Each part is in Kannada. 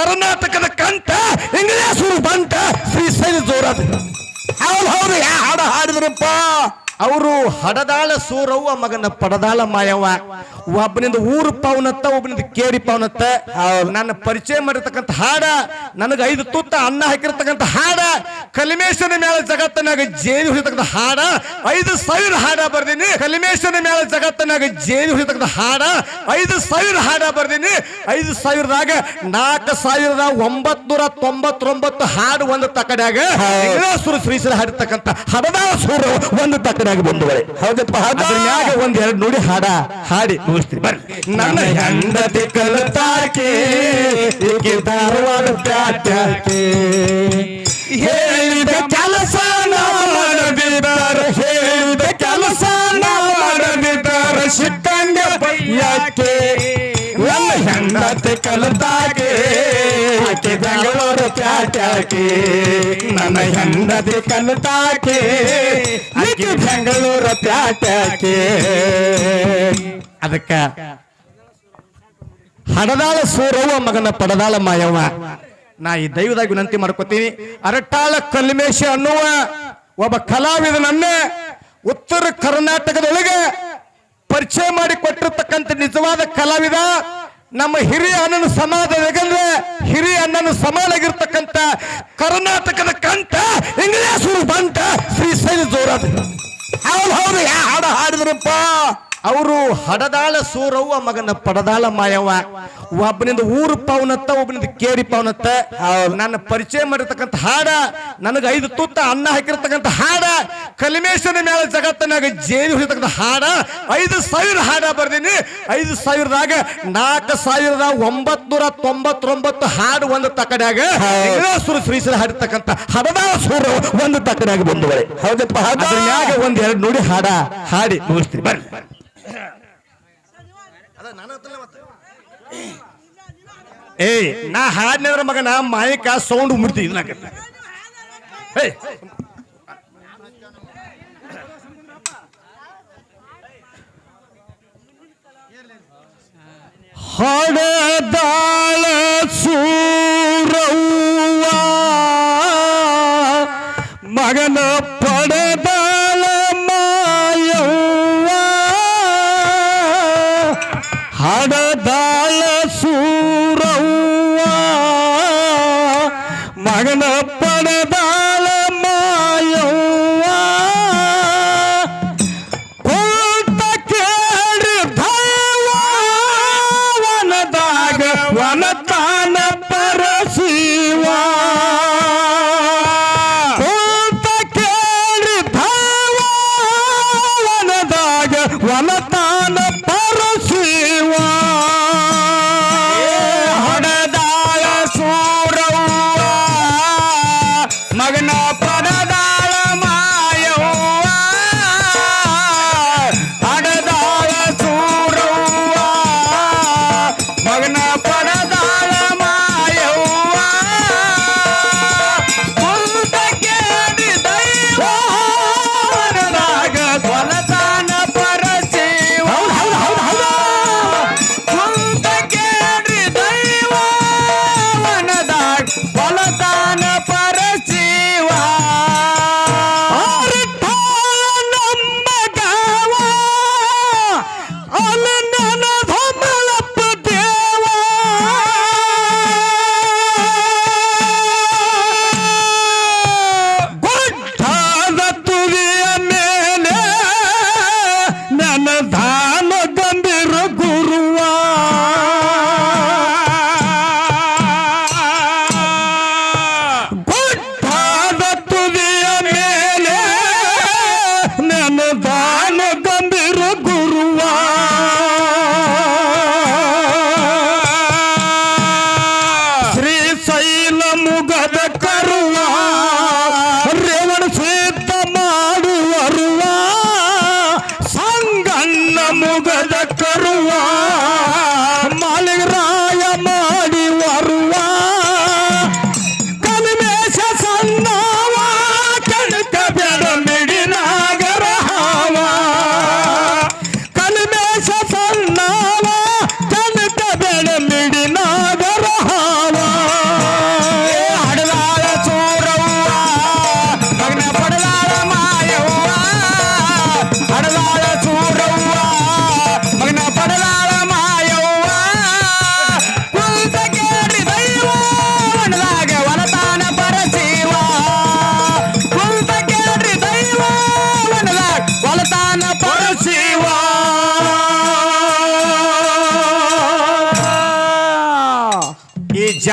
ಕರ್ನಾಟಕದ ಕಂಠ ಇಂಗ್ಲಿಷ್ ಬಂಟ ಶ್ರೀಶೈಲ ಜೋರಾದ ಹೌದು ಹೌದು ಯಾ ಹಾಡು ಹಾಡಿದ್ರಪ್ಪ? ಅವರು ಹಡದಾಳ ಸೂರವ್ವ ಮಗನ ಪಡದಾಳ ಮಾಯವ್ವ. ಒಬ್ಬನಿಂದ ಊರು ಪಾವನತ್ತ ಒಬ್ಬನಿಂದ ಕೇರಿ ಪಾವನತ್ತ. ನನ್ನ ಪರಿಚಯ ಮಾಡಿರ್ತಕ್ಕಂಥ ಹಾಡ ನನಗೆ ಐದು ತುತ್ತ ಅನ್ನ ಹಾಕಿರ್ತಕ್ಕಂಥ ಹಾಡ ಕಲಿಮೇಶನ ಮೇಲೆ ಜಗತ್ತನಾಗ ಜೇನು ಹೊಡಿತಕ್ಕಂಥ ಹಾಡ ಐದು ಸಾವಿರ ಹಾಡ ಬರ್ದೀನಿ. ಕಲಿಮೇಶನ ಮೇಲೆ ಜಗತ್ತನಾಗ ಜೇನು ಹೊಡಿತಕ್ಕಂಥ ಹಾಡ ಐದು ಸಾವಿರ ಹಾಡ ಬರ್ದೀನಿ. ಐದು ಸಾವಿರದಾಗ ನಾಲ್ಕು ಸಾವಿರದ ಒಂಬತ್ ನೂರ ತೊಂಬತ್ತೊಂಬತ್ತು ಹಾಡು ಒಂದು ತಕಡ್ಯಾಗ ಸುರ ಶ್ರೀಸರ ಹಾಡಿರ್ತಕ್ಕಂಥ ಹಡದಾಳ ಸೂರ ಒಂದು ತಕಡ್ಯಾಗ ಬಂದುವರೆ ಹೌದಪ್ಪ? ಅದ್ರ ಮ್ಯಾಗ ಒಂದ್ ಎರಡು ನೋಡಿ ಹಾಡ ಹಾಡಿ ಮುಗಿಸ್ತೀನಿ ಬರ್ರಿ. ನನ್ನ ಹೆಂಡತಿ ಕಲತಾಕೆ ಧಾರವಾಡ ಪ್ಯಾಟ್ಯಾಕೆ ಹೇಳಿದ ಕೆಲಸ ಮಾಡದಿದ್ದಾರೆ ಹೇಳಿದ ಕೆಲಸ ಮಾಡದಿದ್ದಾರೆ ಸಿಕ್ಕಂಗ ಬೈಯಾಕೆ ಹೆಂಡತಿ ಕಲತಾಕೆ ಆಕೆ ಬೆಂಗಳೂರು ಪ್ಯಾಟ್ಯಾಕೆ ನನ್ನ ಹೆಂಡತಿ ಕಲತಾಕೆ, ಆಕೆ ಬೆಂಗಳೂರು ಪ್ಯಾಟ್ಯಾಕೆ ಅದಕ್ಕ ಹಡದಾಳ ಸೂರವ್ವ ಮಗನ ಪಡದಾಳ ಮಾಯವ್ವ. ನಾ ಈ ದೈವದಾಗ ವಿನಂತಿ ಮಾಡ್ಕೋತೀನಿ, ಅರಟಾಳ ಕಲ್ಮೇಶ ಅನ್ನುವ ಒಬ್ಬ ಕಲಾವಿದನನ್ನ ಉತ್ತರ ಕರ್ನಾಟಕದೊಳಗೆ ಪರಿಚಯ ಮಾಡಿ ಕೊಟ್ಟಿರ್ತಕ್ಕಂಥ ನಿಜವಾದ ಕಲಾವಿದ ನಮ್ಮ ಹಿರಿಯ ಅಣ್ಣನ ಸಮಾಜ ಯಾಕಂದ್ರೆ ಹಿರಿಯ ಅಣ್ಣನ ಸಮಾನಾಗಿರ್ತಕ್ಕಂಥ ಕರ್ನಾಟಕದ ಕಂಠ ಇಂಗ್ಲಿಷ್ ಬಂಟ ಶ್ರೀಶೈಲ ಜೋರಾದ ಹೌದು ಹೌದು, ಯಾ ಹಾಡು ಹಾಡಿದ್ರಪ್ಪ? ಅವರು ಹಡದಾಳ ಸೂರವ್ವ ಮಗನ ಪಡದಾಳ ಮಾಯವ್ವ. ಒಬ್ಬನಿಂದ ಊರು ಪಾವನತ್ತ ಒಬ್ಬನಿಂದ ಕೇರಿ ಪಾವನತ್ತ. ನನ್ನ ಪರಿಚಯ ಮಾಡಿರ್ತಕ್ಕಂಥ ಹಾಡ ನನಗೆ ಐದು ತುತ್ತ ಅನ್ನ ಹಾಕಿರ್ತಕ್ಕಂಥ ಹಾಡ ಕಲಿಮೇಶನ ಮೇಲೆ ಜಗತ್ತನಾಗ ಜೇನು ಹೊಡಿತಕ್ಕಂಥ ಹಾಡ ಐದು ಸಾವಿರ ಹಾಡ ಬರ್ದೀನಿ. ಐದು ಸಾವಿರದಾಗ ನಾಲ್ಕು ಸಾವಿರದ ಒಂಬತ್ ನೂರ ತೊಂಬತ್ತೊಂಬತ್ತು ಹಾಡು ಒಂದು ತಕಡ್ಯಾಗ ಸುರ ಶ್ರೀಸರ ಹಾಡಿರ್ತಕ್ಕಂಥ ಹಡದಾಳ ಸೂರ ಒಂದು ತಕಡ್ಯಾಗ ಬಂದವರೆ. ಹೌದಪ್ಪ ಒಂದ್ ಎರಡು ನುಡಿ ಹಾಡ ಹಾಡಿ ಮುಗಿಸ್ತೀನಿ ಬರ್ರಿ. ಏಯ್ ನಾ ಹಾಡ್ನದ್ರ ಮಗನ ಮಾಯಕ ಸೌಂಡ್ ಮುಡ್ತಿ ಇದನ್ನ ಏಯ್. ಹಡದಾಳ ಸೂರವ್ವ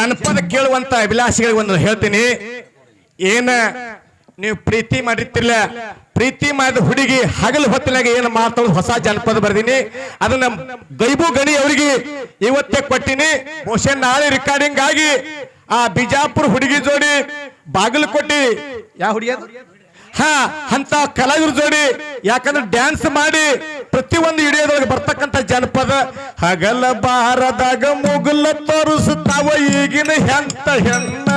ಜನಪದ ಕೇಳುವಂತ ಅಭಿಲಾಷಿಗಳಿಗೆ ಒಂದು ಹೇಳ್ತೀನಿ. ಏನ ನೀವು ಪ್ರೀತಿ ಮಾಡಿರ್ತಿರ್ಲ. ಪ್ರೀತಿ ಮಾಡಿದ ಹುಡುಗಿ ಹಗಲು ಹೊತ್ತಿನಾಗ ಏನು ಮಾತಾಡೋದು ಹೊಸ ಜನಪದ ಬರ್ದೀನಿ. ಅದನ್ನ ಗೈಬು ಗಣಿ ಅವರಿಗೆ ಇವತ್ತೇ ಕೊಟ್ಟಿನಿ. ಬಹುಶಃ ನಾಳೆ ರೆಕಾರ್ಡಿಂಗ್ ಆಗಿ ಆ ಬಿಜಾಪುರ ಹುಡುಗಿ ಜೋಡಿ ಬಾಗಲಕೋಟೆ ಯಾವ ಹುಡುಗಿ ಅದು? ಹಾ, ಅಂತ ಕಲಾವಿದ್ರ ಜೋಡಿ ಯಾಕಂದ್ರೆ ಡ್ಯಾನ್ಸ್ ಮಾಡಿ ಪ್ರತಿಯೊಂದು ಹಿಡಿಯೋದ್ರೊಳಗೆ ಬರ್ತಕ್ಕಂತ ಜನಪದ ಹಗಲ ಬಾರದಾಗ ಮುಗುಲ ತೋರಿಸ್ತಾವ ಈಗಿನ ಹೆಂತ ಹೆಣ್ಣ.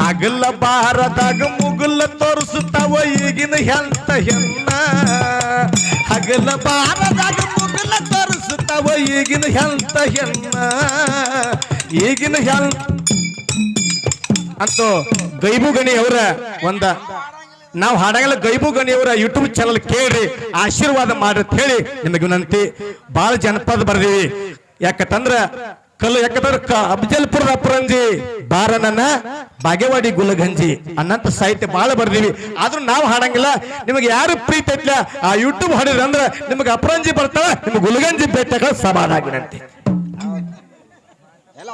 ಹಗಲ ಬಾರದಾಗ ಮುಗುಲ ತೋರಿಸ್ತಾವ ಈಗಿನ ಹೆಂತ ಹೆಣ್ಣ. ಹಗಲ ಬಾರದಾಗ ಮುಗುಲ ತೋರಿಸ್ತಾವ ಈಗಿನ ಹೆಂತ ಹೆಣ್ಣ. ಈಗಿನ ಹೆಂತ ಅಂತೂ ಗೈಬು ಗಣಿ ಅವರ ಒಂದ ನಾವು ಹಾಡಂಗಿಲ್ಲ ಗೈಬು ಗಣಿಯವರ ಯೂಟ್ಯೂಬ್ ಚಾನಲ್ ಕೇಳ್ರಿ, ಆಶೀರ್ವಾದ ಮಾಡ್ರಿ ಅಂತ ಹೇಳಿ ನಿಮಗೆ ವಿನಂತಿ. ಬಹಳ ಜನಪದ ಬರ್ದೀವಿ. ಯಾಕಂದ್ರ ಕಲ್ಲು ಯಾಕಂದ್ರೆ ಅಫಜಲ್ಪುರದ ಅಪರಂಜಿ ಬಾರನನ್ನ ಬಾಗೇವಾಡಿ ಗುಲಗಂಜಿ ಅನ್ನಂತ ಸಾಹಿತ್ಯ ಬಹಳ ಬರ್ದೀವಿ. ಆದ್ರೂ ನಾವು ಹಾಡಂಗಿಲ್ಲ, ನಿಮಗೆ ಯಾರು ಪ್ರೀತಿ ಐತ್ಲ, ಆ ಯೂಟ್ಯೂಬ್ ಹಾಡಿದ್ರೆ ಅಂದ್ರೆ ನಿಮಗೆ ಅಪರಂಜಿ ಬರ್ತಾವ, ನಿಮ್ಗೆ ಗುಲಗಂಜಿ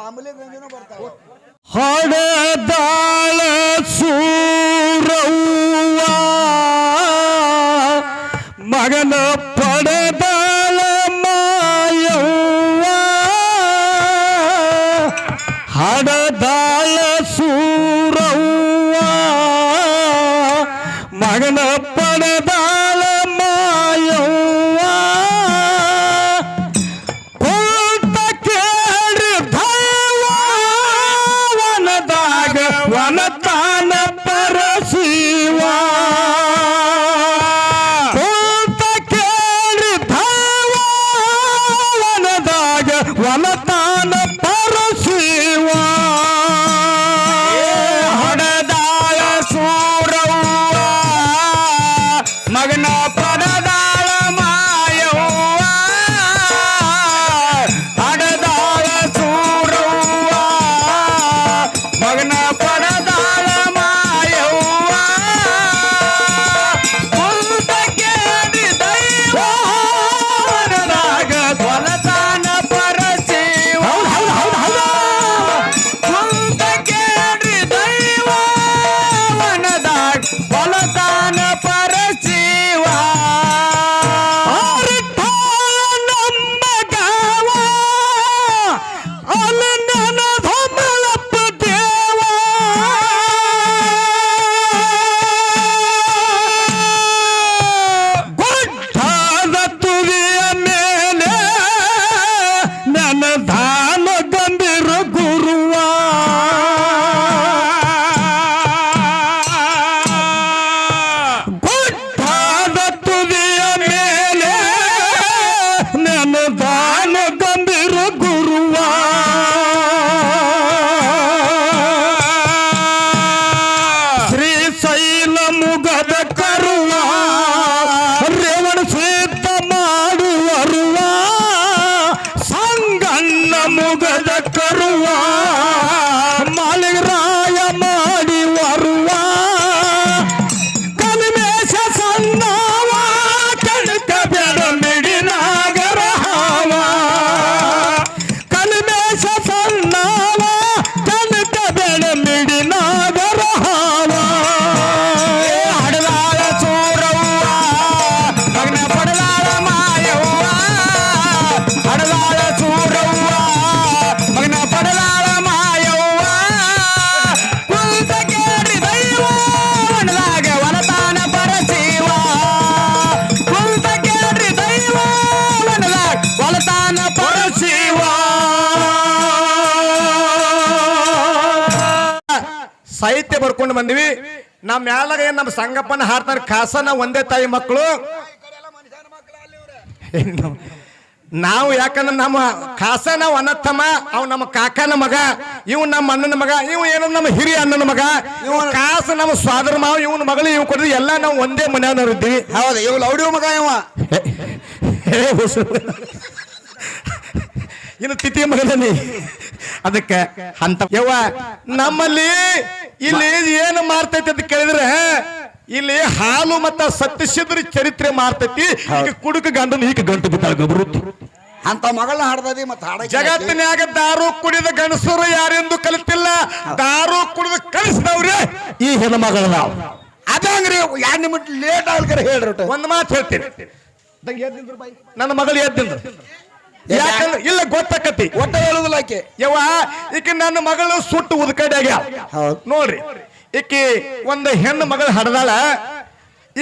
ಆಂಬುಲೆನ್ಸ್ ಗಂಜಿನೂ ಬರ್ತಾವೆ. ಹಡದಾಳ ಸೂರವ್ವ ಮಗನ ಸಾಹಿತ್ಯ ಬರ್ಕೊಂಡು ಬಂದಿವಿ. ನಮ್ಮ ಮ್ಯಾಲಾಗ ಏನ್ ನಮ್ಮ ಸಂಗಪ್ಪನ ಹಾಡ್ತಾರೆ ಖಾಸನ ಒಂದೇ ತಾಯಿ ಮಕ್ಕಳು ನಾವು ಯಾಕಂದ್ರೆ ನಮ್ಮ ಕಾಸ ನಾವು ಅನತ್ತಮ್ಮ ಅವ್ ನಮ್ಮ ಕಾಕನ ಮಗ ಇವ್ ನಮ್ಮ ಅಣ್ಣನ ಮಗ ಇವ್ ಏನೋ ನಮ್ಮ ಹಿರಿಯ ಅಣ್ಣನ ಮಗ ಇವ್ ಕಾಸ ನಮ್ಮ ಸ್ವಾದರ ಮಾವ ಇವನ ಮಗಳು ಇವ್ ಕೊಡ್ರಿ ಎಲ್ಲ ನಾವು ಒಂದೇ ಮನೆಯವ್ರು ಇದ್ದೀವಿ. ಹೌದು ಇವ್ ಲೌಡಿ ಮಗ ಇವ. ಇನ್ನು ತಿಥಿ ಮಗನೇ ಅದಕ್ಕೆ ಅಂತ ಯವ್ವ ನಮ್ಮಲ್ಲಿ ಇಲ್ಲಿ ಏನು ಮಾಡ್ತೈತಿ ಅಂತ ಕೇಳಿದ್ರೆ ಇಲ್ಲಿ ಹಾಲು ಮತ್ತ ಸತ್ಯಸಿದ್ರ ಚರಿತ್ರೆ ಮಾಡ್ತೈತಿ. ಈಗ ಕುಡುಕ ಗಂಡನ ಈಗ ಗಂಟು ಬಿದ್ದಾಳ ಗಬರುತ್ತಿ ಅಂತ ಮಗಳ ಹಾಡ್ದದಿ ಮತ್ತ ಹಾಡ ಜಗತ್ತಿನ್ಯಾಗ ದಾರು ಕುಡಿದ ಗಂಡಸರು ಯಾರೆಂದು ಕಲಿತಿಲ್ಲ. ದಾರು ಕುಡಿದ ಕಲಿಸಿದವ್ರೆ ಈ ಹೆಣ್ಮಗಳದಾವ್ ಅದಂಗ್ರಿ ಎರಡ್ ನಿಮಿಷ ಲೇಟ್ ಆಗ್ಲಿಕ್ಕೆ ಹೇಳ್ರಿ. ಒಂದ್ ಮಾತು ಹೇಳ್ತೀನಿ. ನನ್ನ ಮಗಳು ಎದ್ದಿಂದ್ರು. ಯಾಕಂದ್ರೆ ಇಲ್ಲ ಗೊತ್ತಾಕತಿ. ಒಟ್ಟ ಹೇಳುದಿಲ್ಲ ಆಕೆ. ಯವ್ವ ಈಕೆ ನನ್ನ ಮಗಳು ಸುಟ್ಟು ಉದ್ಕಂಡ್ಯಾಗ್ಯಾವ ಹೌದು. ನೋಡ್ರಿ ಈಕಿ ಒಂದು ಹೆಣ್ಣು ಮಗಳು ಹಡದಾಳ.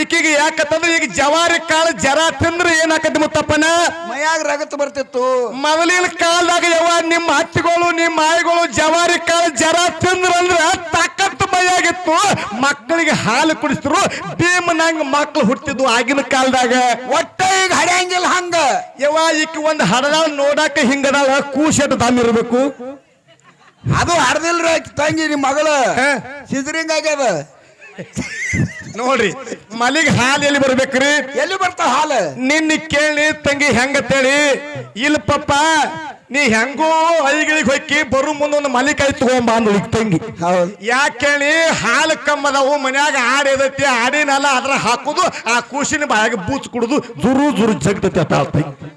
ಈಕಿಗೆ ಯಾಕಂತಂದ್ರೆ ಈಗ ಜವಾರಿ ಕಾಳು ಜರ ತಿಂದ್ರೆ ಏನಾಕತಿ ಮುತ್ತಪ್ಪನ? ಮೈಯಾಗ ರಗತ್ ಬರ್ತಿತ್ತು. ಮೊದಲಿನ ಕಾಲದಾಗ ಯಾವ ನಿಮ್ಮ ಹತ್ತಿಗಳು ನಿಮ್ಮ ಆಯ್ಗಳು ಜವಾರಿ ಕಾಳು ಜರ ತಿಂದ್ರಂದ್ರ ತಾಕತ್ತು ಮೈಯಾಗಿತ್ತು. ಮಕ್ಕಳಿಗೆ ಹಾಲು ಕುಡಿಸಿದ್ರು ಭೀಮನಂಗ ಮಕ್ಳು ಹುಟ್ಟಿದ್ವು ಆಗಿನ ಕಾಲದಾಗ. ಒಟ್ಟ ಈಗ ಹಡ್ಯಾಂಗಿಲ್ಲ ಹಂಗ. ಯಾವ ಈಕಿ ಒಂದು ಹಡದಾಳ ನೋಡಾಕ ಹಿಂಗದಾಳ ಕೂಶೆಟ್ ದಮ್ ಇರ್ಬೇಕು ಅದು ಹಡದಿಲ್ರಿ ತಂಗಿ ನಿಮ್ ಮಗಳ. ಸಿದ್ರಿಂಗ್ ಆಗ್ಯದ. ನೋಡ್ರಿ ಮಲಿಗೆ ಹಾಲು ಎಲ್ಲಿ ಬರ್ಬೇಕ್ರಿ? ಎಲ್ಲಿ ಬರ್ತಾವ ಹಾಲು? ನಿನ್ನ ಕೇಳಿ ತಂಗಿ ಹೆಂಗ ತೇಳಿ ಇಲ್ ಪಪ್ಪ ನೀ ಹೆಂಗೋ ಐಗಳಿಗೆ ಹೊಕ್ಕಿ ಬರು ಮುಂದೊಂದು ಮಲಿಕಾಯಿ ತಗೊಂಬ ಅಂದ್ಳು ತಂಗಿ. ಹೌದು. ಕೇಳಿ? ಹಾಲು ಕಮ್ಮದವು ಮನ್ಯಾಗ ಆಡಿ ಎದೈತಿ ಆಡಿನಲ್ಲ ಅದ್ರ ಹಾಕುದು ಆ ಕೂಸಿನ ಬಾಯಾಗ ಬೂಚ್ ಕುಡುದು ಜುರು ಜುರು ಜಗ್ತತಿ ಅಂತ ಆ ತಂಗಿ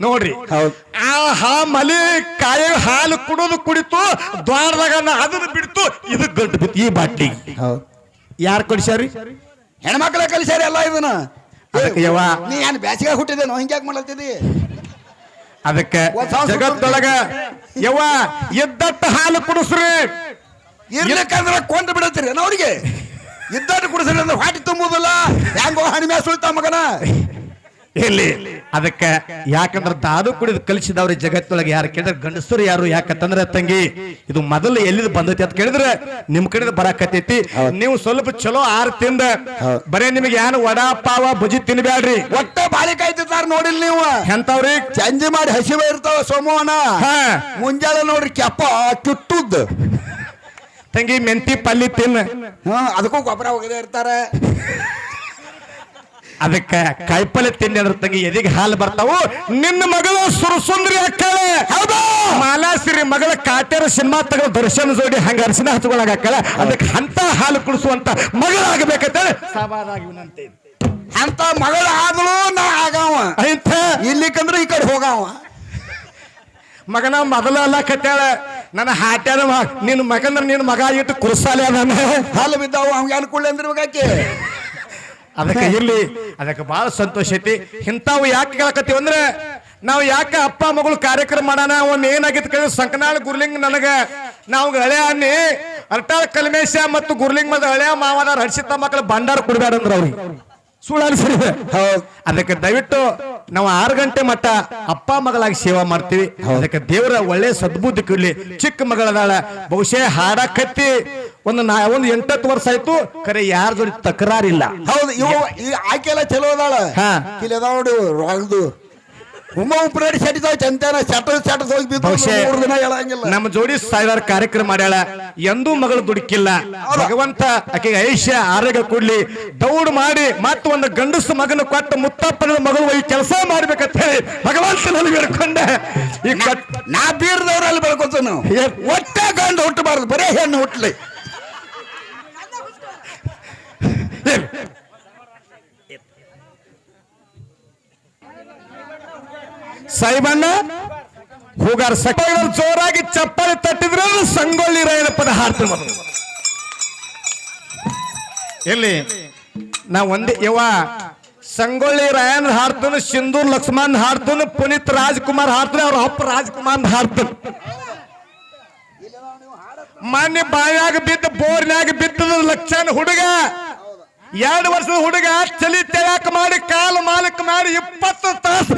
ನೋಡ್ರಿ ಹೌದು. ಆ ಹಾ ಮಲಿ ಕಾಯಿ ಹಾಲು ಕುಡುದು ಕುಡಿತು ದ್ವಾರದಾಗ ಅದನ್ನ ಬಿಡ್ತು ಇದು ಗಂಟು ಬಿತ್ತು. ಈ ಬಾಟ್ಲಿ ಯಾರು ಕೊಡಿಸ್ಯಾರಿ? ಹೆಣ್ಮಕ್ಳ ಕಲಿಸ್ಯಾರ ಎಲ್ಲ ಇದನ್ನ. ಅದಕ್ಕೆ ಯವ್ವ. ನೀ ಏನ್ ಬ್ಯಾಸಿಗೆ ಹುಟ್ಟಿದೇನೋ? ಹಿಂಗ್ಯಾಕ್ ಮಾಡತ್ತಿದಿ ಅದಕ್ಕೆ ಜಗತ್ತೊಳಗ ಯವ್ವ ಎದ್ದಟ್ಟ ಹಾಲು ಕುಡಿಸ್ರಿ. ಇರ್ಲಿಕ್ಕಂದ್ರ ಕೊಂದು ಬಿಡತ್ತೀರಿ ಅವ್ರಿಗೆ? ಇದ್ದಟ್ಟು ಕುಡಿಸ್ರಿ ಅಂದ್ರೆ ಹೊಟ್ಟೆ ತುಂಬುದಿಲ್ಲ. ಹೆಂಗೋ ಹಣಿಮೆ ಸುಳ್ತಾ ಮಗನ. ಇಲ್ಲಿ ಅದಕ್ಕೆ ಯಾಕಂದ್ರೆ ದಾರು ಕುಡಿದು ಕಲಿಸಿದವ್ರ ಜಗತ್ತೊಳಗೆ ಯಾರು ಕೇಳಿದ್ರೆ ಗಂಡಸರು ಯಾರು? ಯಾಕಂತಂದ್ರೆ ತಂಗಿ ಇದು ಮೊದಲು ಎಲ್ಲಿದ್ ಬಂದೈತಿ ಅಂತ ಕೇಳಿದ್ರೆ ನಿಮ್ ಕಡೆ ಬರಾಕತೈತಿ ನೀವು ಸ್ವಲ್ಪ ಚಲೋ ಆರ್ ತಿಂದ ಬರೇ ನಿಮಗೆ ಏನು ವಡಾ ಪಾವ ಬುಜಿ ತಿನ್ಬ್ಯಾಡ್ರಿ. ಒಟ್ಟ ಬಾಳಿ ನೋಡಿಲ್ ನೀವು. ಎಂತವ್ರಿ ಚಂಜಿ ಮಾಡಿ ಹಸಿವೆ ಇರ್ತಾವ ಸೋಮವನ ಹಾ. ಮುಂಜಾನೆ ನೋಡ್ರಿ ಕೆಪ್ಪ ಚುಟ್ಟುದ್ ತಂಗಿ ಮೆಂತಿ ಪಲ್ಲಿ ತಿನ್ನ ಹ ಅದಕ್ಕೂ ಗೊಬ್ಬರ ಹೋಗದೆ ಇರ್ತಾರೆ. ಅದಕ್ಕೆ ಕಾಯಿಪಲ್ಲೆ ತಿಂಡಿ ಅದ್ರ ತಂಗಿ ಎದಿಗೆ ಹಾಲು ಬರ್ತಾವು. ನಿನ್ನ ಮಗಳು ಸುರಸುಂದ್ರಿ ಅಕ್ಕಳೆ ಮಾಲಾಸಿರಿ ಮಗಳ ಕಾಟೇರ ಸಿನಿಮಾ ತಗ ದರ್ಶನ ಜೋಡಿ ಹಂಗ ಅರಿಶಿನ ಹಚ್ಕೊಳಗ ಅಕ್ಕಳ ಅದಕ್ಕೆ ಅಂತ ಹಾಲು ಕುಡಿಸುವಂತ ಮಗಳಾಗಬೇಕಂತೇಳಿ. ಸವಾದಾಗಿ ವಿನಂತಿ. ಅಂತ ಮಗಳ ಆದ್ರೂ ನಾ ಆಗವ. ಇಲ್ಲಿ ಕಂದ್ರೆ ಈ ಕಡೆ ಹೋಗವ. ಮಗನ ಮೊದಲ ಅಲ್ಲ ಕತ್ತೇಳ ನನ್ನ ಹಾಟ್ಯಾನ ನಿನ್ನ ಮಗಂದ್ರ ನಿನ್ನ ಮಗ ಇಟ್ಟು ಕುರ್ಸಾಲೆ ಅದಾನ. ಹಾಲು ಬಿದ್ದಾವ ಅವ್ಗೆ ಅಂದ್ರೆ ಅಂದಿರ್ಬೇಕಾಕಿ ಅದಕ್ಕೆ ಇಲ್ಲಿ ಅದಕ್ಕೆ ಬಹಳ ಸಂತೋಷ ಐತಿ. ಇಂಥವು ಯಾಕೆ ಕೇಳಕತ್ತೀವಿ ಅಂದ್ರೆ ನಾವು ಯಾಕೆ ಅಪ್ಪ ಮಗಳು ಕಾರ್ಯಕ್ರಮ ಮಾಡೋಣ ಅವನ್ ಏನಾಗಿತ್ತು ಕೇಳಿದ್ರೆ ಸಂಕನಾಳ ಗುರ್ಲಿಂಗ್ ನನಗೆ. ನಾವು ಹಳೆ ಅನ್ನಿ ಅರ್ಟಾಳ ಕಲ್ಮೇಶ ಮತ್ತು ಗುರ್ಲಿಂಗ್ ಮತ್ತು ಹಳೆಯ ಮಾವನ ಹರ್ಷಿತ ಮಕ್ಕಳು ಭಂಡಾರ ಕೊಡ್ಬೇಡ ಅಂದ್ರೆ ಅವ್ರಿಗೆ. ಸುಳ್ಳು ಅನ್ಸರಿ ಹೌದು. ಅದಕ್ಕೆ ದಯವಿಟ್ಟು ನಾವು ಆರು ಗಂಟೆ ಮಟ್ಟ ಅಪ್ಪ ಮಗಳಾಗಿ ಸೇವಾ ಮಾಡ್ತೀವಿ. ಅದಕ್ಕೆ ದೇವರ ಒಳ್ಳೆ ಸದ್ಬುದ್ಧಿ ಕೊಡ್ಲಿ. ಚಿಕ್ಕ ಮಗಳದಾಳ. ಬಹುಶಃ ಹಾಡಕತ್ತಿ ಒಂದು ನಾ ಒಂದು ಎಂಟತ್ತು ವರ್ಷ ಆಯ್ತು ಕರೆ ಯಾರ ಜೋಡಿ ತಕರಾರಿಲ್ಲ. ಹೌದು ಇವ ಆಕೆಲ್ಲ ಚಲೋ ಅದಾಳ. ಹಾ. ಇಲ್ಲಿ ಅದಾವ ನೋಡಿ ರಾಗದು. ಹುಮ್ಮ ಉಪ್ರೇಡಿ ಸೆಟ್ಟಿದಾವ ಚಂತೇನ ಸೆಟ್ ಸೆಟ್ ಹೋಗಿ ಬಿದ್ದು ಬಹುಶಃ ಮೂರು ದಿನ ಹೇಳಂಗಿಲ್ಲ. ನಮ್ಮ ಜೋಡಿ ಸಾವಿರಾರು ಕಾರ್ಯಕ್ರಮ ಮಾಡ್ಯಾಳ. ಎಂದೂ ಮಗಳು ದುಡುಕಿಲ್ಲ. ಭಗವಂತ ಆಕೆಗೆ ಐಶ್ಯ ಆರೋಗ್ಯ ಕೊಡ್ಲಿ. ದೌಡ್ ಮಾಡಿ ಮತ್ತೆ ಒಂದು ಗಂಡಸು ಮಗನ ಕೊಟ್ಟ ಮುತ್ತಪ್ಪನ ಮಗಳು ಈ ಕೆಲಸ ಮಾಡ್ಬೇಕಂತ ಹೇಳಿ ಭಗವಂತನಲ್ಲಿ ಬೇಡ್ಕೊಂಡೆ. ಈ ನಾ ಬೀರದವ್ರಲ್ಲಿ ಬೆಳ್ಕೊತ ನಾವು. ಏ- ಒಟ್ಟೆ ಗಂಡು ಹುಟ್ಟಬಾರದು ಬರೇ ಹೆಣ್ಣು ಹುಟ್ಲಿ. ಸಾಯಿಬಣ್ಣ ಹೂಗಾರ ಸಕಲ ಜೋರಾಗಿ ಚಪ್ಪಲಿ ತಟ್ಟಿದ್ರೆ ಸಂಗೊಳ್ಳಿ ರಾಯನ ಪದ ಹಾಡ್ತೀನಿ ಮೊದಲು ಎಲ್ಲಿ? ನಾ ಒಂದೇ ಯವ್ವ, ಸಂಗೊಳ್ಳಿ ರಾಯನ್ ಹಾಡ್ತಾನೆ ಸಿಂಧೂರ್ ಲಕ್ಷ್ಮಣ್ ಹಾಡ್ತಾನೆ ಪುನೀತ್ ರಾಜ್ಕುಮಾರ್ ಹಾಡ್ತಾನೆ ಅವ್ರ ಅಪ್ಪ ರಾಜ್ಕುಮಾರ್ ಹಾಡ್ತಾನೆ ಮಾನ್ಯ ಬಾಯಾಗ ಬಿದ್ದ ಬೋರ್ನಾಗ ಬಿದ್ದ ಲಕ್ಷಣ ಹುಡುಗ ಎರಡು ವರ್ಷದ ಹುಡುಗ ಚಲಿ ತೆಳಕ ಮಾಡಿ ಕಾಲು ಮಾಲಕ್ ಮಾಡಿ ಇಪ್ಪತ್ತು ತಾಸು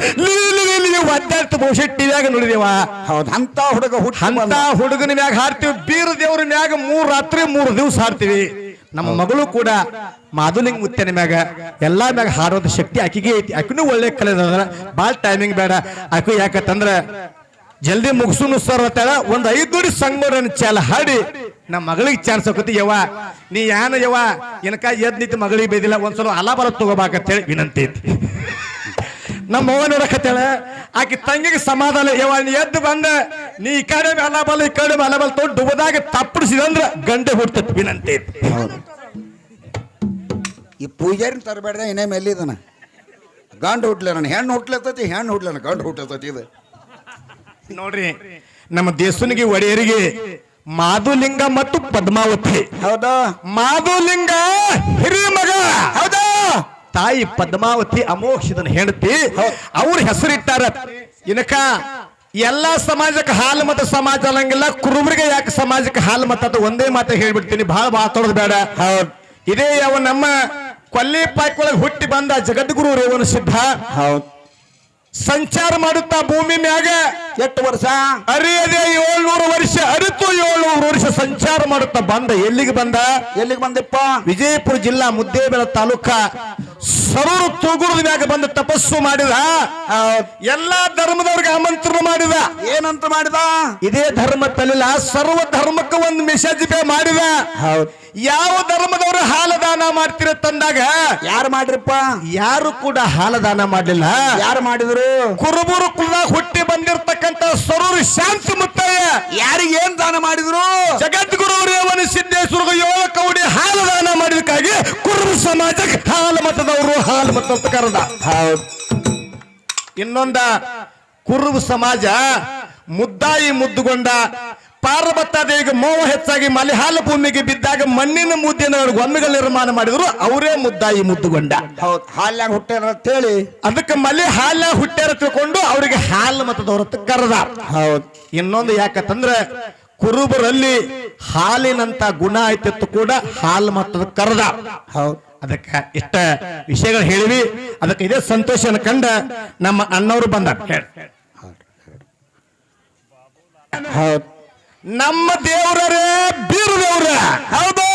ಒದ್ದಾಡ್ತು ಬಹುಶಃ ಟಿವಿಯಾಗ ನೋಡಿದೇವ. ಹೌದು ಅಂತ ಹುಡುಗ ಹುಟ್ಟ ಅಂತ ಹುಡುಗನ ಮ್ಯಾಗ ಹಾಡ್ತೀವಿ ಬೀರ ದೇವ್ರ ಮ್ಯಾಗ ಮೂರ್ ರಾತ್ರಿ ಮೂರು ದಿವಸ ಹಾಡ್ತೀವಿ. ನಮ್ಮ ಮಗಳು ಕೂಡ ಮಾಧುಲಿಂಗ್ ಮುತ್ತನ ಮ್ಯಾಗ ಎಲ್ಲಾ ಮ್ಯಾಗ ಹಾಡೋದು ಶಕ್ತಿ ಆಕಿಗೆ ಐತಿ. ಆಕಿನೂ ಒಳ್ಳೆ ಕಲೆ ಅದ. ಭಾಳ ಟೈಮಿಂಗ್ ಬೇಡ. ಆಕು ಯಾಕಂತಂದ್ರ ಜಲ್ದಿ ಮುಗಿಸು ಸರ್ ಅಂತಾಳ ಒಂದ್ ಐದು ನುಡಿ ಸಂಗೋರನ್ ಚಾಲ ಹಾಡಿ ನಮ್ಮ ಮಗಳಿಗೆ ಚಾನ್ಸ್ ಹಾಕತಿ ಯವ್ವ. ನೀ ಏನು ಯವ್ವ? ಏನಕ ಎದ್ ನಿಂತು ಮಗಳಿಗೆ ಬೈದಿಲ್ಲ ಒಂದ್ಸಲ ಅಲಾಬಲ ತಗೋಬೇಕಂತೇಳಿ ವಿನಂತಿ ಐತಿ. ನಮ್ಮ ಅವ್ವ ನೋಡಕತ್ತಾಳ ಆಕಿ ತಂಗಿಗೆ ಸಮಾಧಾನ ಯವ್ವ ನೀ ಎದ್ದು ಬಂದ ನೀ ಈ ಕಡೆ ಅಲಾಬಲ ಈ ಕಡೆ ಅಲಾಬಲ ತೊಗೊಂಡು ಡುಬದಾಗ ತಪ್ಪಡಿಸಿದಂದ್ರ ಗಂಡೆ ಹುಡ್ತತ್ ವಿನಂತಿ ಐತಿ. ಈ ಪೂಜಾರಿನ ತರಬೇಡ ಇನ್ನೇ ಮೆಲ್ಲಿದನ ಗಂಡು ಹುಟ್ಲೆ ನಾನು ಹೆಣ್ಣು ಹುಟ್ಲತ್ತೈತಿ ಹೆಣ್ಣು ಹುಟ್ಲ ಗಂಡು ಹುಟ್ಲತ್ತೈತಿ ಇದು. ನೋಡ್ರಿ ನಮ್ಮ ದೇಶನಿಗೆ ಒಡೆಯರಿಗೆ ಮಾಧುಲಿಂಗ ಮತ್ತು ಪದ್ಮಾವತಿ. ಹೌದಾ. ಮಾಧುಲಿಂಗ ಹಿರಿಯ ಮಗ. ಹೌದಾ. ತಾಯಿ ಪದ್ಮಾವತಿ ಅಮೋಕ್ಷದನ ಹೆಂಡತಿ. ಅವ್ರ ಹೆಸರಿಟ್ಟಾರ. ಇನಕ ಎಲ್ಲಾ ಸಮಾಜಕ್ಕೆ ಹಾಲು ಮತ ಸಮಾಜ ಅನ್ನಂಗಿಲ್ಲ ಕುರುಬರಿಗೆ ಯಾಕೆ ಸಮಾಜಕ್ಕೆ ಹಾಲು ಮತ ಅದು ಒಂದೇ ಮಾತು ಹೇಳ್ಬಿಡ್ತೀನಿ. ಬಹಳ ಮಾತಾಡೋದು ಬೇಡ. ಹೌದ್. ಇದೇ ಯಾವ ನಮ್ಮ ಕೊಲ್ಲಿ ಪಾಯ್ಕೊಳಗೆ ಹುಟ್ಟಿ ಬಂದ ಜಗದ್ಗುರು ರೇವಣ ಸಿದ್ಧ. ಹೌದ್. ಸಂಚಾರ ಮಾಡುತ್ತಾ ಭೂಮಿ ಮ್ಯಾಗ? ಎಷ್ಟು ವರ್ಷ? ಅರಿಯದೆ ಏಳ್ನೂರು ವರ್ಷ ಅರಿತು ಏಳ್ನೂರು ವರ್ಷ ಸಂಚಾರ ಮಾಡುತ್ತಾ ಬಂದ. ಎಲ್ಲಿಗೆ ಬಂದ? ಎಲ್ಲಿಗೆ ಬಂದಪ್ಪ? ವಿಜಯಪುರ ಜಿಲ್ಲಾ ಮುದ್ದೇಬೆಲ ತಾಲೂಕ. ಸರೂರು ತೂಗುರದ ಮ್ಯಾಗ ಬಂದು ತಪಸ್ಸು ಮಾಡಿದ. ಎಲ್ಲಾ ಧರ್ಮದವ್ರಿಗೆ ಆಮಂತ್ರಣ ಮಾಡಿದ. ಏನಂತ ಮಾಡಿದ? ಇದೇ ಧರ್ಮ ತಲಿಲ್ಲ ಸರ್ವ ಧರ್ಮಕ್ಕೆ ಒಂದು ಮೆಸೇಜ್ ಪೇ ಮಾಡಿದ. ಹೌದ್. ಯಾವ ಧರ್ಮದವರು ಹಾಲದಾನ ಮಾಡ್ತಿರ ತಂದಾಗ? ಯಾರು ಮಾಡ್ರಿಪ್ಪ? ಯಾರು ಕೂಡ ಹಾಲದಾನ ಮಾಡಲಿಲ್ಲ. ಯಾರು ಮಾಡಿದ್ರು? ಕುರುಬರು ಕುಲ ಹುಟ್ಟಿ ಬಂದಿರತಕ್ಕಂತ ಸರೂರು ಶಾಂತಿ ಮುತ್ತಯ್ಯ ಯಾರಿಗೆ ಏನ್ ದಾನ ಮಾಡಿದ್ರು? ಜಗದ್ಗುರು ರೇವಣ ಸಿದ್ದೇಶ್ವರ ಯೋಗ ಕೌಡಿ ಹಾಲು ದಾನ ಮಾಡಿದಕ್ಕಾಗಿ ಕುರುಬ ಸಮಾಜಕ್ಕೆ ಹಾಲು ಮತದವರು ಹಾಲು ಮತ ಅಂತ ಕರೆದ. ಹೌದು. ಇನ್ನೊಂದ ಕುರುಬ ಸಮಾಜ ಮುದ್ದಾಯಿ ಮುದ್ದುಗೊಂಡ ಪಾರ್ವತ ದೇವಿಗೆ ಮೋಹ ಹೆಚ್ಚಾಗಿ ಮಲೆಹಾಲ ಭೂಮಿಗೆ ಬಿದ್ದಾಗ ಮಣ್ಣಿನ ಮುದ್ದಿನ ಗೊಂಬೆಗಳ ನಿರ್ಮಾಣ ಮಾಡಿದ್ರು. ಅವರೇ ಮುದ್ದಾಯಿ ಮುದ್ದುಗೊಂಡ. ಹೌದ್ ಹಾಲ್ಯಾಗ ಹುಟ್ಟ್ಯಾರ ಅಂತ ಹೇಳಿ ಅದಕ್ಕೆ ಮಲೆ ಹಾಲ ಹುಟ್ಟ್ಯಾರ ತಿಳ್ಕೊಂಡು ಅವರಿಗೆ ಹಾಲು ಮತ್ತು ಹೊರತು ಕರೆದ. ಹೌದು. ಇನ್ನೊಂದು ಯಾಕಂತಂದ್ರೆ ಕುರುಬರಲ್ಲಿ ಹಾಲಿನಂತ ಗುಣ ಆಯ್ತಿತ್ತು ಕೂಡ ಹಾಲು ಮತದ ಕರೆದ. ಹೌದ್. ಅದಕ್ಕೆ ಇಷ್ಟ ವಿಷಯಗಳು ಹೇಳಿವಿ. ಅದಕ್ಕೆ ಇದೇ ಸಂತೋಷನ ಕಂಡ ನಮ್ಮ ಅಣ್ಣವರು ಬಂದ ಹೌದ್. ನಮ್ಮ ದೇವರೇ ಬೀರು ದೇವ್ರ ಹೌದು.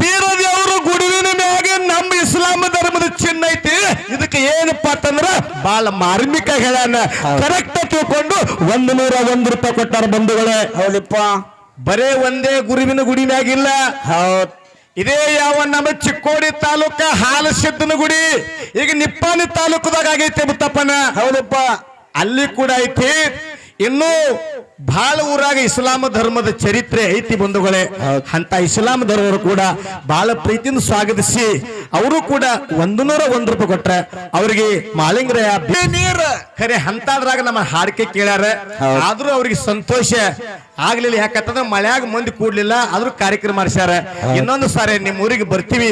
ಬೀರು ದೇವರು ಗುಡುವಿನ ಮ್ಯಾಗೆ ನಮ್ಮ ಇಸ್ಲಾಂ ಧರ್ಮದ ಚಿನ್ನ ಐತಿ. ಇದಕ್ಕೆ ಏನಪ್ಪಾ ಅಂತಂದ್ರ ಬಾಳ ಮಾರ್ಮಿಕ ಹೇಳಾನ ಕರೆಕ್ಟ್ ತಿಳ್ಕೊಂಡು ಒಂದ್ ನೂರ ಒಂದ್ ರೂಪಾಯಿ ಕೊಟ್ಟಾರ ಬಂಧುಗಳೇ. ಹೌದಪ್ಪ. ಬರೇ ಒಂದೇ ಗುರುವಿನ ಗುಡಿ ಮ್ಯಾಗಿಲ್ಲ ಹೌದ್. ಇದೇ ಯಾವ ನಮ್ಮ ಚಿಕ್ಕೋಡಿ ತಾಲೂಕ ಹಾಲಸಿದ್ದನ ಗುಡಿ. ಈಗ ನಿಪ್ಪಾನಿ ತಾಲೂಕದಾಗ ಆಗೈತೆ ಮುತ್ತಪ್ಪನ. ಹೌದಪ್ಪ. ಅಲ್ಲಿ ಕೂಡ ಐತಿ. ಇನ್ನು ಬಹಳ ಊರಾಗ ಇಸ್ಲಾಂ ಧರ್ಮದ ಚರಿತ್ರೆ ಐತಿ ಬಂಧುಗಳೇ. ಅಂತ ಇಸ್ಲಾಂ ಧರ್ಮರು ಕೂಡ ಬಹಳ ಪ್ರೀತಿಯಿಂದ ಸ್ವಾಗತಿಸಿ ಅವರು ಕೂಡ ಒಂದು ನೂರ ಒಂದು ರೂಪಾಯಿ ಕೊಟ್ರೆ ಅವ್ರಿಗೆ ಮಾಲಿಂಗ್ರಯ ನೀರ್. ಖರೆ ಹಂತಾದ್ರಾಗ ನಮ್ಮ ಹಾಡಿಕೆ ಕೇಳ್ಯಾರ. ಆದ್ರೂ ಅವ್ರಿಗೆ ಸಂತೋಷ ಆಗ್ಲಿಲ್ಲ. ಯಾಕಂತಂದ್ರೆ ಮಳೆಯಾಗ ಮಂದಿ ಕೂಡ್ಲಿಲ್ಲ ಆದ್ರೂ ಕಾರ್ಯಕ್ರಮ ಮಾಡಿಸ್ಯಾರ. ಇನ್ನೊಂದು ಸಾರಿ ನಿಮ್ ಊರಿಗೆ ಬರ್ತೀವಿ.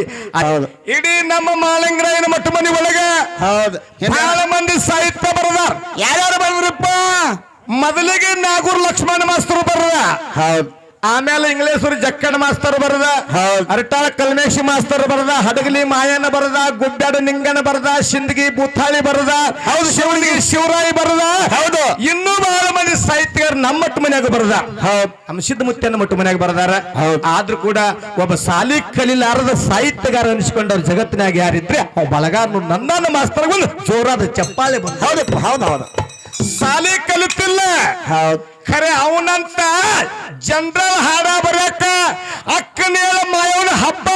ಇಡೀ ನಮ್ಮ ಮಾಲಿಂಗ್ರಯನ ಮಟ್ಟ ಮನೆ ಒಳಗೆ? ಹೌದ್. ಬಹಳ ಮಂದಿ ಸಾಹಿತ್ಯ ಬರದಾರ. ಯಾರ್ಯಾರು ಬಂದ್ರಪ್ಪ ಮೊದಲಿಗೆ ನಾಗೂರ್ ಲಕ್ಷ್ಮಣ ಮಾಸ್ತರು ಬರದ. ಹೌದ್. ಆಮೇಲೆ ಇಂಗ್ಲೇಶ್ವರ ಜಕ್ಕಣ್ಣ ಮಾಸ್ತರ್ ಬರದ. ಹೌದು. ಅರಟಾಳ ಕಲ್ಮೇಶಿ ಮಾಸ್ತರ್ ಬರದ. ಹಡಗಲಿ ಮಾಯನ ಬರದ. ಗುಡ್ಡಾಡ ನಿಂಗನ ಬರದ. ಸಿಂದಗಿ ಬೂಥಾಳಿ ಬರದ. ಹೌದು ಶಿವನಿಗೆ ಶಿವರಾಯಿ ಬರದ. ಹೌದು. ಇನ್ನೂ ಬಹಳ ಮಂದಿ ಸಾಹಿತ್ಯಗಾರ ನಮ್ಮ ಮನ್ಯಾಗ ಬರದ. ನಮ್ಮ ಸಿದ್ಧ ಮುತ್ಯನ ಮಟ್ಟ ಮನ್ಯಾಗ ಬರದಾರ. ಹೌದ್. ಆದ್ರೂ ಕೂಡ ಒಬ್ಬ ಸಾಲಿ ಕಲಿಲಾರದ ಸಾಹಿತ್ಯಗಾರ ಅನಿಸ್ಕೊಂಡವ್ರ ಜಗತ್ತಿನಾಗ ಯಾರಿದ್ರೆ ಅವ್ ಬಳಗಾರ ನನ್ನ ಮಾಸ್ತರ್ ಒಂದು ಜೋರಾದ ಚಪ್ಪಾಳೆ ಬಂದ. ಹೌದಪ್ಪ ಹೌದ್ ಹೌದು. ಸಾಲಿ ಕಲಿತಿಲ್ಲ. ಖರೆ ಅವನಂತ ಜನರಲ್ ಹಾಡ ಬರಕ ಅಕ್ಕನೇಳ ಮಾಯವನ ಹಬ್ಬ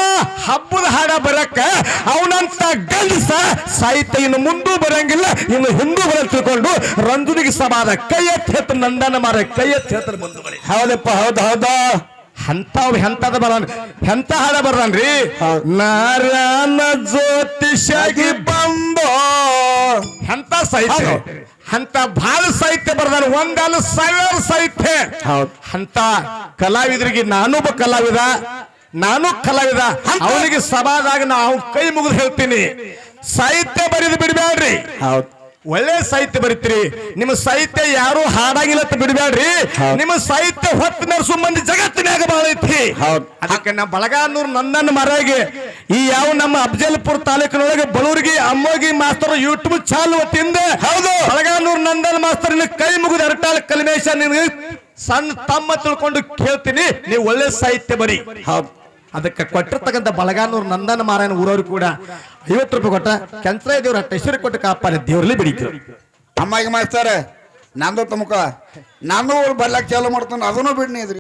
ಹಬ್ಬದ ಹಾಡ ಬರಕ ಅವನಂತ ಗಲ್ಸ ಸಾಹಿತ್ಯ ಇನ್ನು ಮುಂದೂ ಬರಂಗಿಲ್ಲ ಇನ್ನು ಹಿಂದೂ ಬರ ತಿಳ್ಕೊಂಡು ರಂಜುನಿಗೆ ಸಮಾದ ಕೈ ಎತ್ತಿ ನಂದನ ಮಾರ ಕೈ ಎತ್ತಿ ಬಂದು ಹೌದಪ್ಪ ಹೌದಾ ಹೌದ. ಅಂತಾವ್ ಎಂತದ ಬರನ್ ಎಂತ ಹಾಡ ಬರ್ರನ್ರಿ. ನಾರಾಯಣ ಜ್ಯೋತಿಷಾಗಿ ಬಂದೋ. ಎಂತ ಸಾಹಿತ್ಯ. ಅಂತ ಭಾಳ ಸಾಹಿತ್ಯ ಬರ್ದಾನ ಒಂದಲ್ಲ ಸಾವಿರ ಸಾಹಿತ್ಯ ಹೌದು. ಅಂತ ಕಲಾವಿದರಿಗೆ ನಾನು ಒಬ್ಬ ಕಲಾವಿದ. ನಾನು ಕಲಾವಿದ. ಅವನಿಗೆ ಸಭಾದಾಗ ನಾವು ಕೈ ಮುಗಿದು ಹೇಳ್ತೀನಿ. ಸಾಹಿತ್ಯ ಬರೆದು ಬಿಡಬೇಡ್ರಿ. ಹೌದ್. ಒಳ್ಳೆ ಸಾಹಿತ್ಯ ಬರೀತೀರಿ. ನಿಮ್ಮ ಸಾಹಿತ್ಯ ಯಾರು ಹಾಡಾಗಿಲ್ಲ ಅಂತ ಬಿಡಬೇಡ್ರಿ ನಿಮ್ಮ ಸಾಹಿತ್ಯ ಹೊತ್ತು ನರ್ಸು ಮಂದಿ ಜಗತ್ತಿನಾಗ ಬಹಳ ಐತಿ. ಅದಕ್ಕೆ ನಮ್ಮ ಬಳಗಾನೂರ್ ನಂದನ್ ಮರಾಗಿ ಈ ಯಾವ ನಮ್ಮ ಅಫಜಲ್ಪುರ್ ತಾಲೂಕಿನೊಳಗೆ ಬಳೂರಿಗೆ ಅಮ್ಮೋಗಿ ಮಾಸ್ತರ್ ಯೂಟ್ಯೂಬ್ ಚಾಲು ವತಿಯಿಂದ ಹೌದು. ಬಳಗಾನೂರ್ ನಂದನ್ ಮಾಸ್ತರ್ ಕೈ ಮುಗಿದ ಅರಟಾಳ ಕಲ್ಮೇಶ ನಿನ್ಗೆ ಸಣ್ಣ ತಮ್ಮ ತಿಳ್ಕೊಂಡು ಕೇಳ್ತೀನಿ. ನೀವು ಒಳ್ಳೆ ಸಾಹಿತ್ಯ ಬರಿ. ಹೌದ್. ಅದಕ್ಕೆ ಕೊಟ್ಟಿರ್ತಕ್ಕಂಥ ಬಲಗಾನೂರು ನಂದನ ಮಾರಾಯಣ ಊರವ್ರು ಕೂಡ ಐವತ್ತು ರೂಪಾಯಿ ಕೊಟ್ಟ ಕೆಂಚರಾಯ ದೇವ್ರ ಟೆಶ್ವರಿ ಕೊಟ್ಟು ಕಾಪಾಡಿ ದೇವ್ರಲ್ಲಿ ಬಿಡಿದ್ರು ಅಮ್ಮಗೆ ಮಾಡ್ತಾರೆ ನಂದು ತಮಕ. ನಾನು ಬರ್ಲಾಕ್ ಚಾಲು ಮಾಡ್ತಾನೆ, ಅದನ್ನು ಬಿಡ್ನಿ